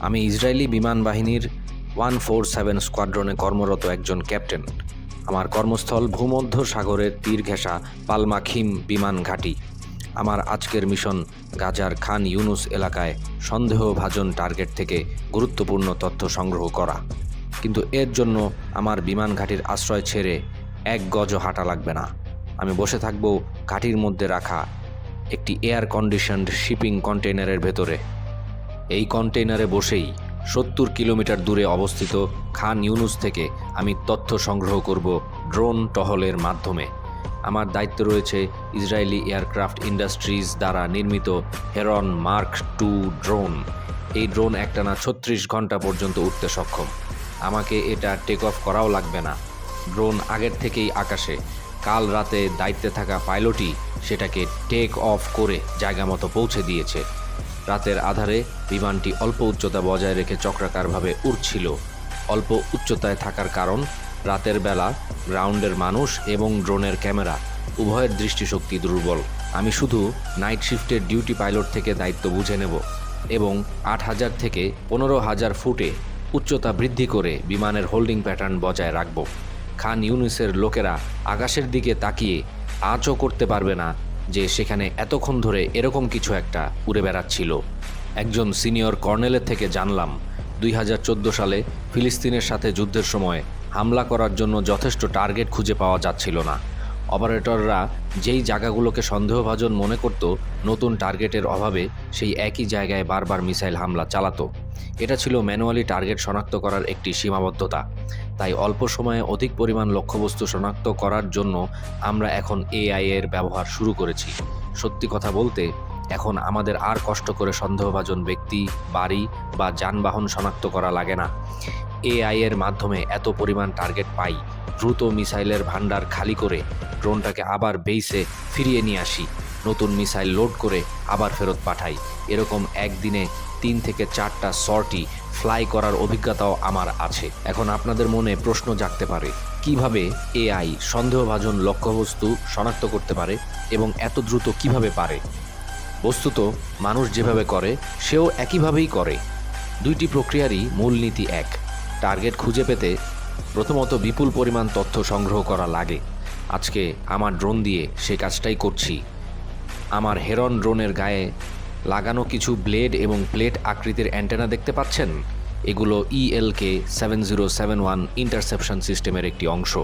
আমি ইসরায়েলি বিমান বাহিনীর ওয়ান ফোর সেভেন স্কোয়াড্রনে কর্মরত একজন ক্যাপ্টেন। আমার কর্মস্থল ভূমধ্য সাগরের তীর ঘেঁষা পালমাখিম বিমান ঘাঁটি। আমার আজকের মিশন গাজার খান ইউনুস এলাকায় সন্দেহভাজন টার্গেট থেকে গুরুত্বপূর্ণ তথ্য সংগ্রহ করা। কিন্তু এর জন্য আমার বিমান ঘাঁটির আশ্রয় ছেড়ে এক গজ হাঁটা লাগবে না। আমি বসে থাকব ঘাঁটির মধ্যে রাখা একটি এয়ার কন্ডিশনড শিপিং কন্টেইনারের ভেতরে। এই কন্টেইনারে বসেই সত্তর কিলোমিটার দূরে অবস্থিত খান ইউনুস থেকে আমি তথ্য সংগ্রহ করব ড্রোন টহলের মাধ্যমে। আমার দায়িত্ব রয়েছে ইসরায়েলি এয়ারক্রাফট ইন্ডাস্ট্রিজ দ্বারা নির্মিত হেরন মার্ক টু ড্রোন। এই ড্রোন একটানা ছত্রিশ ঘণ্টা পর্যন্ত উঠতে সক্ষম। আমাকে এটা টেক অফ করাও লাগবে না। ড্রোন আগের থেকেই আকাশে। কাল রাতে দায়িত্বে থাকা পাইলটই সেটাকে টেক অফ করে জায়গা মতো পৌঁছে দিয়েছে। রাতের আধারে বিমানটি অল্প উচ্চতা বজায় রেখে চক্রাকারভাবে উড়ছিল। অল্প উচ্চতায় থাকার কারণ রাতের বেলা গ্রাউন্ডের মানুষ এবং ড্রোনের ক্যামেরা, উভয়ের দৃষ্টিশক্তি দুর্বল। আমি শুধু নাইট শিফটের ডিউটি পাইলট থেকে দায়িত্ব বুঝে নেব এবং আট হাজার থেকে পনেরো হাজার ফুটে উচ্চতা বৃদ্ধি করে বিমানের হোল্ডিং প্যাটার্ন বজায় রাখব। খান ইউনিসের লোকেরা আকাশের দিকে তাকিয়ে আঁচও করতে পারবে না যে সেখানে এতক্ষণ ধরে এরকম কিছু একটা উড়ে বেড়াচ্ছিল। একজন সিনিয়র কর্নেলের থেকে জানলাম, দুই হাজার চোদ্দ সালে ফিলিস্তিনের সাথে যুদ্ধের সময় হামলা করার জন্য যথেষ্ট টার্গেট খুঁজে পাওয়া যাচ্ছিল না। অপারেটররা যেই জায়গাগুলোকে সন্দেহভাজন মনে করত, নতুন টার্গেটের অভাবে সেই একই জায়গায় বারবার মিসাইল হামলা চালাতো। এটা ছিল ম্যানুয়ালি টার্গেট শনাক্ত করার একটি সীমাবদ্ধতা। তাই অল্প সময়ে অধিক পরিমাণ লক্ষ্যবস্তু শনাক্ত করার জন্য আমরা এখন এআই এর ব্যবহার শুরু করেছি। সত্যি কথা বলতে, এখন আমাদের আর কষ্ট করে সন্দেহভাজন ব্যক্তি, বাড়ি বা যানবাহন শনাক্ত করা লাগে না। এআই এর মাধ্যমে এত পরিমাণ টার্গেট পাই, দ্রুত মিসাইলের ভান্ডার খালি করে ড্রোনটাকে আবার বেইসে ফিরিয়ে নিয়ে আসি, নতুন মিসাইল লোড করে আবার ফেরত পাঠাই। এরকম একদিনে তিন থেকে চারটা সর্টি ফ্লাই করার অভিজ্ঞতাও আমার আছে। এখন আপনাদের মনে প্রশ্ন জাগতে পারে, কীভাবে এআই সন্দেহভাজন লক্ষ্যবস্তু শনাক্ত করতে পারে এবং এত দ্রুত কীভাবে পারে? বস্তুত, মানুষ যেভাবে করে, সেও একইভাবেই করে। দুইটি প্রক্রিয়ারই মূলনীতি এক। টার্গেট খুঁজে পেতে প্রথমত বিপুল পরিমাণ তথ্য সংগ্রহ করা লাগে। আজকে আমার ড্রোন দিয়ে সে কাজটাই করছি। আমার হেরন ড্রোনের গায়ে লাগানো কিছু ব্লেড এবং প্লেট আকৃতির অ্যান্টেনা দেখতে পাচ্ছেন? এগুলো ELK seven zero seven one interception সিস্টেমের একটি অংশ।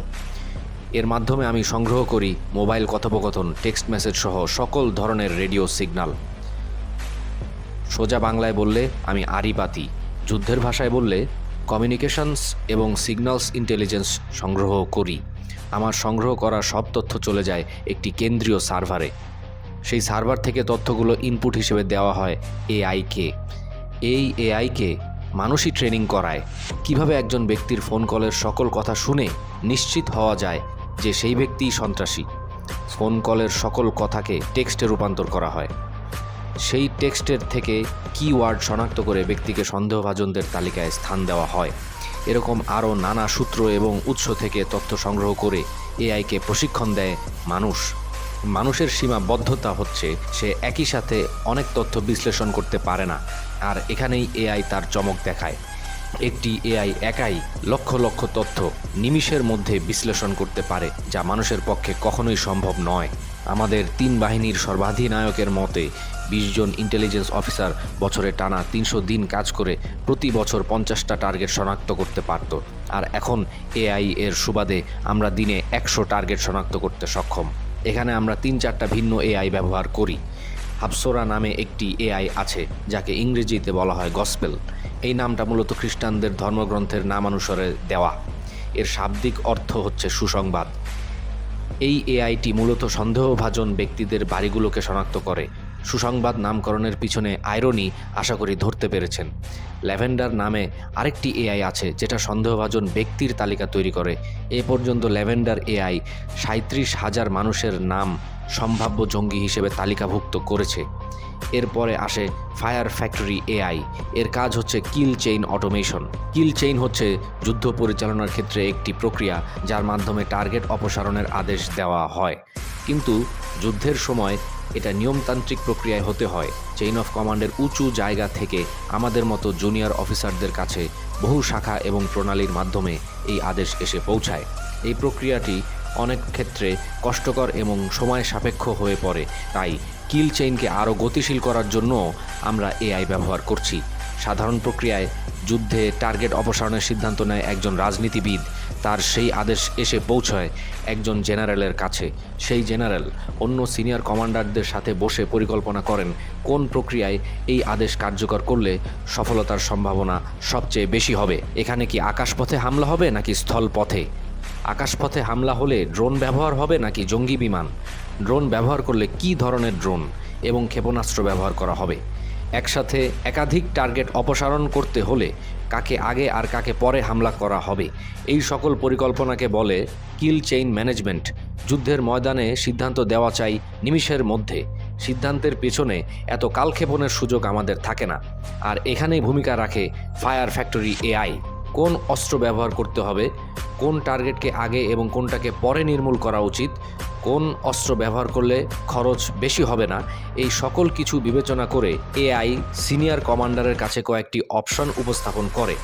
এর মাধ্যমে আমি সংগ্রহ করি মোবাইল কথোপকথন, টেক্সট মেসেজ সহ সকল ধরনের রেডিও সিগন্যাল সোজা বাংলায় বললে আমি আরিপাতি যুদ্ধের ভাষায় বললে কমিউনিকেশনস এবং সিগন্যালস ইন্টেলিজেন্স সংগ্রহ করি। আমার সংগ্রহ করা সব তথ্য চলে যায় একটি কেন্দ্রীয় সার্ভারে। সেই সার্ভার থেকে তথ্যগুলো ইনপুট হিসেবে দেওয়া হয় এআইকে। এই এআইকে মানুষই ট্রেনিং করায়। কীভাবে একজন ব্যক্তির ফোন কলের সকল কথা শুনে নিশ্চিত হওয়া যায় যে সেই ব্যক্তিই সন্ত্রাসী? ফোন কলের সকল কথাকে টেক্সটে রূপান্তর করা হয়। সেই টেক্সটের থেকে কিওয়ার্ড শনাক্ত করে ব্যক্তিকে সন্দেহভাজনদের তালিকায় স্থান দেওয়া হয়। এরকম আরও নানা সূত্র এবং উৎস থেকে তথ্য সংগ্রহ করে এআইকে প্রশিক্ষণ দেয় মানুষ। মানুষের সীমাবদ্ধতা হচ্ছে সে একই সাথে অনেক তথ্য বিশ্লেষণ করতে পারে না, আর এখানেই এআই তার চমক দেখায়। একটি এআই একাই লক্ষ লক্ষ তথ্য নিমিষের মধ্যে বিশ্লেষণ করতে পারে, যা মানুষের পক্ষে কখনোই সম্ভব নয়। আমাদের তিন বাহিনীর সর্বাধিনায়কের মতে, বিশ জন ইন্টেলিজেন্স অফিসার বছরে টানা তিনশো দিন কাজ করে প্রতি বছর পঞ্চাশটা টার্গেট শনাক্ত করতে পারত, আর এখন এআই এর সুবাদে আমরা দিনে একশো টার্গেট শনাক্ত করতে সক্ষম। এখানে আমরা তিন চারটা ভিন্ন এআই ব্যবহার করি। হাবসোরা নামে একটি এআই আছে, যাকে ইংরেজিতে বলা হয় গসপেল। এই নামটা মূলত খ্রিস্টানদের ধর্মগ্রন্থের নামানুসারে দেওয়া। এর শাব্দিক অর্থ হচ্ছে সুসংবাদ। এই এআইটি মূলত সন্দেহভাজন ব্যক্তিদের বাড়িগুলোকে শনাক্ত করে। সুসংবাদ নামকরণের পিছনে আয়রনি আশা করি ধরতে পেরেছেন। ল্যাভেন্ডার নামে আরেকটি এআই আছে যেটা সন্দেহভাজন ব্যক্তির তালিকা তৈরি করে। এ পর্যন্ত ল্যাভেন্ডার এআই সাঁত্রিশ হাজার মানুষের নাম সম্ভাব্য জঙ্গি হিসেবে তালিকাভুক্ত করেছে। এরপরে আসে ফায়ার ফ্যাক্টরি এআই। এর কাজ হচ্ছে kill chain automation. Kill chain হচ্ছে যুদ্ধ পরিচালনার ক্ষেত্রে একটি প্রক্রিয়া যার মাধ্যমে টার্গেট অপসারণের আদেশ দেওয়া হয়। কিন্তু যুদ্ধের সময় এটা নিয়মতান্ত্রিক প্রক্রিয়ায় হতে হয়। চেইন অফ কমান্ডের উঁচু জায়গা থেকে আমাদের মতো জুনিয়র অফিসারদের কাছে বহু শাখা এবং প্রণালীর মাধ্যমে এই আদেশ এসে পৌঁছায়। এই প্রক্রিয়াটি অনেক ক্ষেত্রে কষ্টকর এবং সময় সাপেক্ষ হয়ে পড়ে। তাই কিল চেইনকে আরও গতিশীল করার জন্য আমরা এআই ব্যবহার করছি। সাধারণ প্রক্রিয়ায় যুদ্ধে টার্গেট অপসারণের সিদ্ধান্ত নেয় একজন রাজনীতিবিদ। তার সেই আদেশ এসে পৌঁছয় একজন জেনারেলের কাছে। সেই জেনারেল অন্য সিনিয়র কমান্ডারদের সাথে বসে পরিকল্পনা করেন কোন প্রক্রিয়ায় এই আদেশ কার্যকর করলে সফলতার সম্ভাবনা সবচেয়ে বেশি হবে। এখানে কি আকাশপথে হামলা হবে নাকি স্থলপথে? আকাশপথে হামলা হলে ড্রোন ব্যবহার হবে নাকি জঙ্গি বিমান? ড্রোন ব্যবহার করলে কি ধরনের ড্রোন এবং ক্ষেপণাস্ত্র ব্যবহার করা হবে? একসাথে একাধিক টার্গেট অপসারণ করতে হলে কাকে আগে আর কাকে পরে হামলা করা হবে। এই সকল পরিকল্পনাকে বলে কিল চেইন ম্যানেজমেন্ট। যুদ্ধের ময়দানে সিদ্ধান্ত দেওয়া চাই নিমিষের মধ্যে। সিদ্ধান্তের পেছনে এত কালক্ষেপণের সুযোগ আমাদের থাকে না। আর এখানেই ভূমিকা রাখে ফায়ার ফ্যাক্টরি এআই। কোন অস্ত্র ব্যবহার করতে হবে, কোন টার্গেটকে আগে এবং কোনটাকে পরে নির্মূল করা উচিত, কোন অস্ত্র ব্যবহার করলে খরচ বেশি হবে না, এই সকল কিছু বিবেচনা করে এআই সিনিয়র কমান্ডারের কাছে কয়েকটি অপশন উপস্থাপন করে।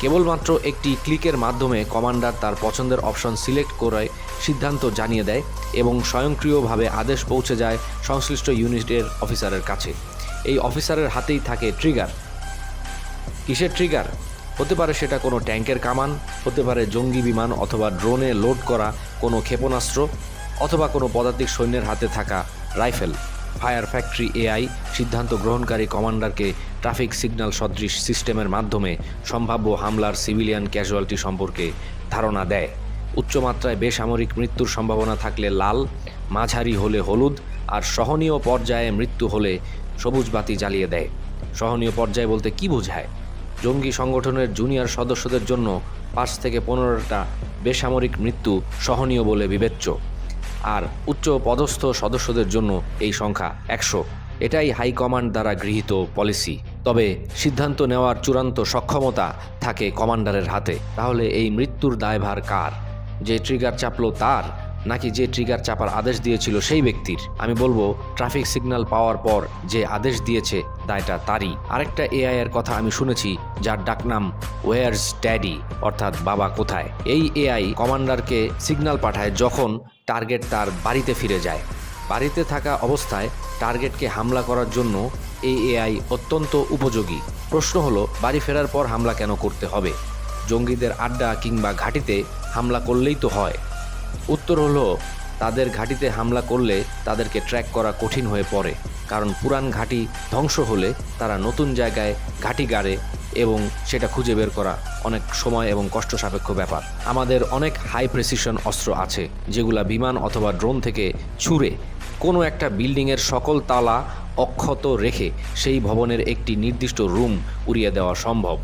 কেবলমাত্র একটি ক্লিকের মাধ্যমে কমান্ডার তার পছন্দের অপশন সিলেক্ট করে সিদ্ধান্ত জানিয়ে দেয় এবং স্বয়ংক্রিয়ভাবে আদেশ পৌঁছে যায় সংশ্লিষ্ট ইউনিটের অফিসারের কাছে। এই অফিসারের হাতেই থাকে ট্রিগার। কিসের ট্রিগার? হতে পারে সেটা কোনো ট্যাঙ্কের কামান, হতে পারে জঙ্গি বিমান অথবা ড্রোনে লোড করা কোনো ক্ষেপণাস্ত্র অথবা কোনো পদাতিক সৈন্যের হাতে থাকা রাইফেল। ফায়ার ফ্যাক্টরি এআই সিদ্ধান্ত গ্রহণকারী কমান্ডারকে ট্রাফিক সিগন্যাল সদৃশ সিস্টেমের মাধ্যমে সম্ভাব্য হামলার সিভিলিয়ান ক্যাজুয়ালিটি সম্পর্কে ধারণা দেয়। উচ্চমাত্রায় বেসামরিক মৃত্যুর সম্ভাবনা থাকলে লাল, মাঝারি হলে হলুদ আর সহনীয় পর্যায়ে মৃত্যু হলে সবুজ বাতি জ্বালিয়ে দেয়। সহনীয় পর্যায়ে বলতে কি বোঝায়? জঙ্গি সংগঠনের জুনিয়র সদস্যদের জন্য পাঁচ থেকে পনেরোটা বেসামরিক মৃত্যু সহনীয় বলে বিবেচ্য। আর উচ্চ পদস্থ সদস্যদের জন্য এই সংখ্যা একশো। এটাই হাইকমান্ড দ্বারা গৃহীত পলিসি। তবে সিদ্ধান্ত নেওয়ার চূড়ান্ত সক্ষমতা থাকে কমান্ডারের হাতে। তাহলে এই মৃত্যুর দায়ভার কার? যে ট্রিগার চাপলো তার নাকি যে ট্রিগার চাপার আদেশ দিয়েছিল সেই ব্যক্তির। আমি বলব ট্রাফিক সিগন্যাল পাওয়ার পর যে আদেশ দিয়েছে, দায়টা তারই। আরেকটা এআই এর কথা আমি শুনেছি, যার ডাকনাম ওয়ার্স ড্যাডি অর্থাৎ বাবা কোথায়? এই এআই কমান্ডারকে সিগন্যাল পাঠায় যখন টার্গেট তার বাড়িতে ফিরে যায়। বাড়িতে থাকা অবস্থায় টার্গেটকে হামলা করার জন্য এই এআই অত্যন্ত উপযোগী। প্রশ্ন হলো, বাড়ি ফেরার পর হামলা কেন করতে হবে? জঙ্গিদের আড্ডা কিংবা ঘাঁটিতে হামলা করলেই তো হয়। উত্তর হলো, তাদের ঘাঁটিতে হামলা করলে তাদেরকে ট্র্যাক করা কঠিন হয়ে পড়ে, কারণ পুরান ঘাঁটি ধ্বংস হলে তারা নতুন জায়গায় ঘাঁটি গাড়ে এবং সেটা খুঁজে বের করা অনেক সময় এবং কষ্ট সাপেক্ষ ব্যাপার। আমাদের অনেক হাই প্রেসিশন অস্ত্র আছে, যেগুলা বিমান অথবা ড্রোন থেকে ছুঁড়ে কোনো একটা বিল্ডিংয়ের সকল তালা অক্ষত রেখে সেই ভবনের একটি নির্দিষ্ট রুম উড়িয়ে দেওয়া সম্ভব।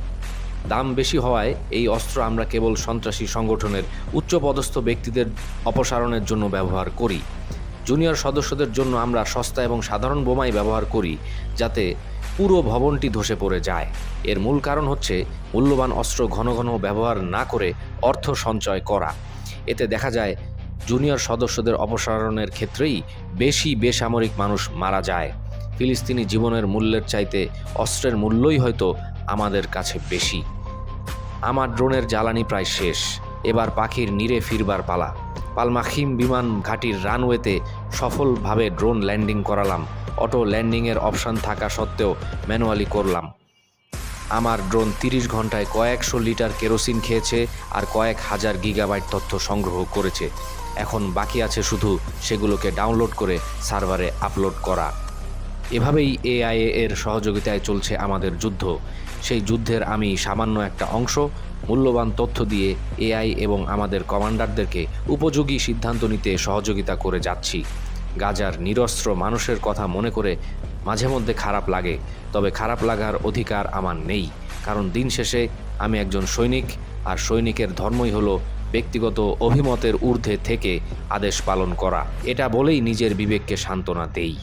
দাম বেশি হওয়ায় এই অস্ত্র আমরা কেবল সন্ত্রাসী সংগঠনের উচ্চপদস্থ ব্যক্তিদের অপসারণের জন্য ব্যবহার করি। জুনিয়র সদস্যদের জন্য আমরা সস্তা এবং সাধারণ বোমাই ব্যবহার করি যাতে পুরো ভবনটি ধসে পড়ে যায়। এর মূল কারণ হচ্ছে মূল্যবান অস্ত্র ঘন ঘন ব্যবহার না করে অর্থ সঞ্চয় করা। এতে দেখা যায় জুনিয়র সদস্যদের অপসারণের ক্ষেত্রেই বেশি বেসামরিক মানুষ মারা যায়। ফিলিস্তিনি জীবনের মূল্যের চাইতে অস্ত্রের মূল্যই হয়তো আমাদের কাছে বেশি। আমার ড্রোনের জ্বালানি প্রায় শেষ। এবার পাখির নিরে ফিরবার পালা। পালমাখিম বিমান ঘাটির রানওয়েতে সফলভাবে ড্রোন ল্যান্ডিং করালাম। অটো ল্যান্ডিংয়ের অপশান থাকা সত্ত্বেও ম্যানুয়ালি করলাম। আমার ড্রোন তিরিশ ঘন্টায় কয়েকশো লিটার কেরোসিন খেয়েছে আর কয়েক হাজার গিগাবাইট তথ্য সংগ্রহ করেছে। এখন বাকি আছে শুধু সেগুলোকে ডাউনলোড করে সার্ভারে আপলোড করা। এভাবেই এআইএ এর সহযোগিতায় চলছে আমাদের যুদ্ধ। সেই যুদ্ধের আমি সামান্য একটা অংশ, মূল্যবান তথ্য দিয়ে এআই এবং আমাদের কমান্ডারদেরকে উপযোগী সিদ্ধান্ত নিতে সহযোগিতা করে যাচ্ছি। গাজার নিরস্ত্র মানুষের কথা মনে করে মাঝে মধ্যে খারাপ লাগে, তবে খারাপ লাগার অধিকার আমার নেই। কারণ দিন শেষে আমি একজন সৈনিক, আর সৈনিকের ধর্মই হলো ব্যক্তিগত অভিমতের ঊর্ধ্বে থেকে আদেশ পালন করা। এটা বলেই নিজের বিবেককে সান্ত্বনা দেই।